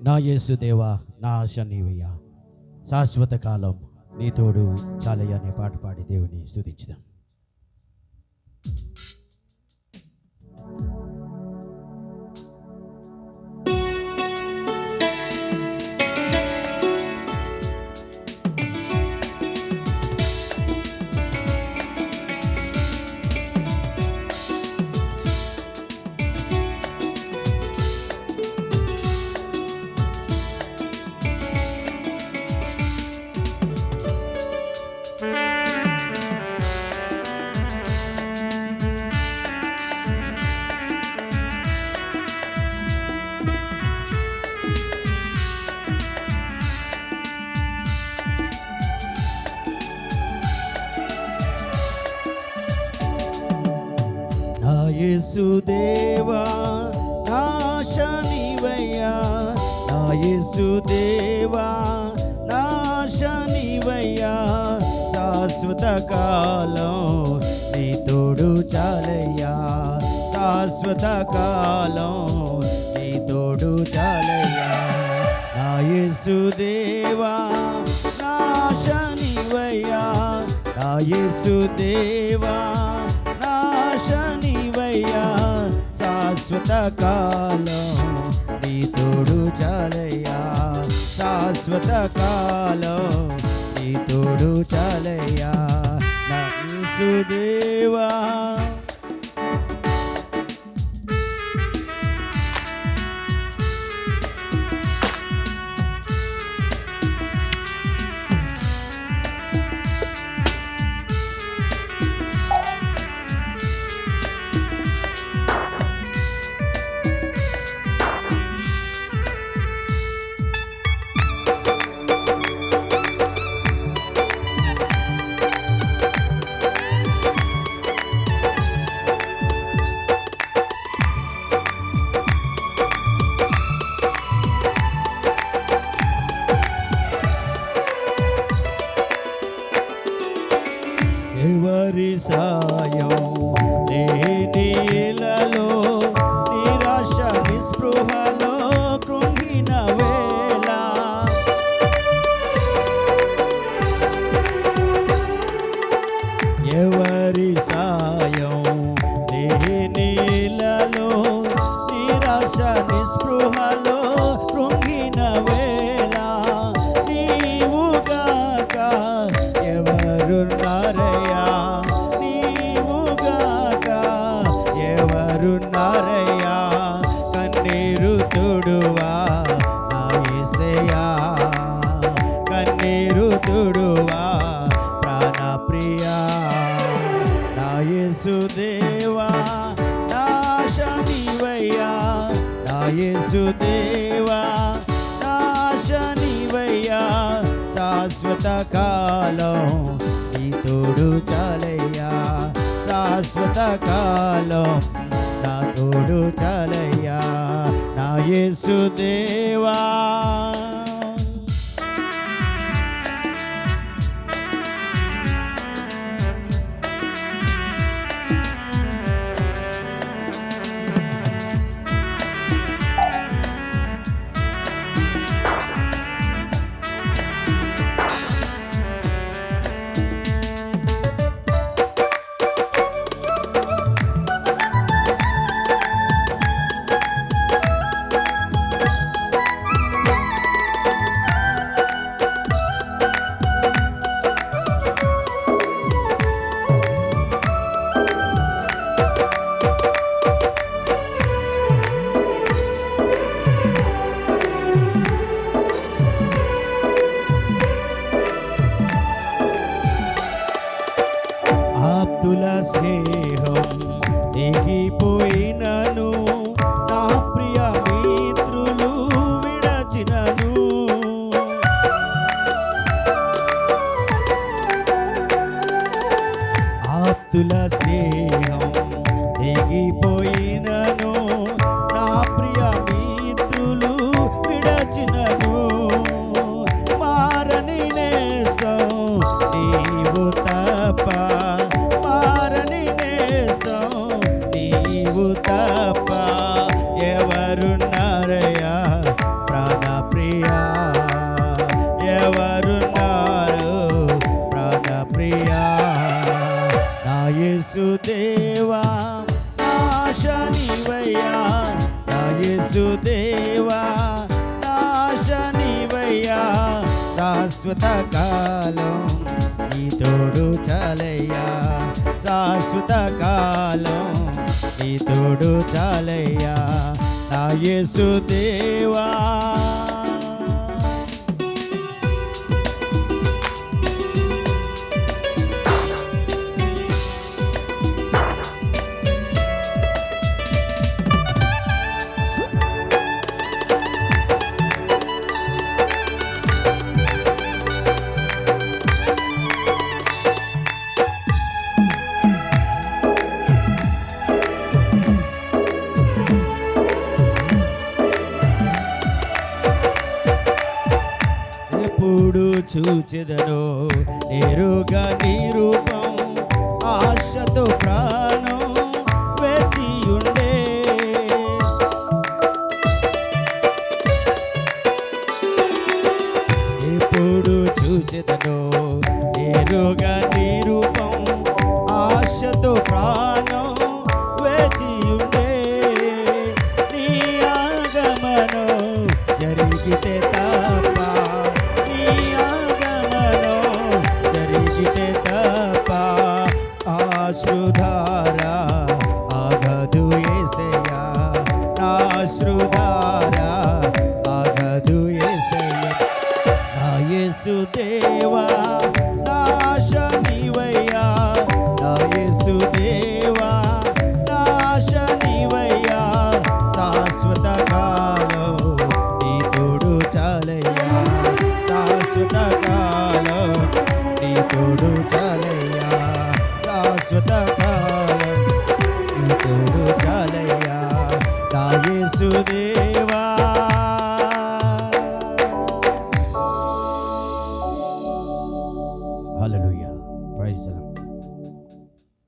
నా యేసు దేవా నా ఆశ నీవయ్యా. శాశ్వత కాలం నీ తోడు చాలయ్య అనే పాట పాడి దేవుని స్థుతించుదాం యేసుదేవా యేసు నా ఆశ నీవయ్యా శాశ్వత కాలం నీ తోడు చాలయ్యా. శాశ్వత కాలం నీ తోడు చాలయ్యా. నా యేసు దేవా నా యేసుదేవా శాశ్వతకాలం నీ తోడు చాలయ్యా శాశ్వత కాలం నీ తోడు చాలయ్యా నా సుదే ఎవరి సాయం. దేవా ఆశ నీవయ్యా శాశ్వత కాలం నీ తోడు చాలయ్యా శాశ్వత కాలం నా తోడు చాలయ్యా నా యేసు దేవా. దేహం దిగిపోయినను మిత్రులు విడచినను. ఆప్తుల స్నేహం దిగిపోయినను యేసుదేవా ఆశ నీవయ్యా. నా యేసుదేవా ఆశ నీవయ్యా. శాశ్వత కాలం నీ తోడు చాలయ్యా. శాశ్వత కాలం నీ తోడు చాలయ్యా. నా యేసుదేవా ఎప్పుడు చూచెదనో నేరుగా నీ రూపం ఆశతో ప్రాణం వేచి ఉండే ఎప్పుడు చూచెదనో నేరుగా ఆశ్రుధార ఆగదు ఏసయ్యా నా యేసు దేవా నాశ నీవయ్యా నా యేసు దేవా నాశ నీవయ్యా శాశ్వత కాలం నీ తోడు చాలయ్యా శాశ్వత కాలం నీ తోడు చాలయ్యా శాశ్వత కాలం నీ తోడు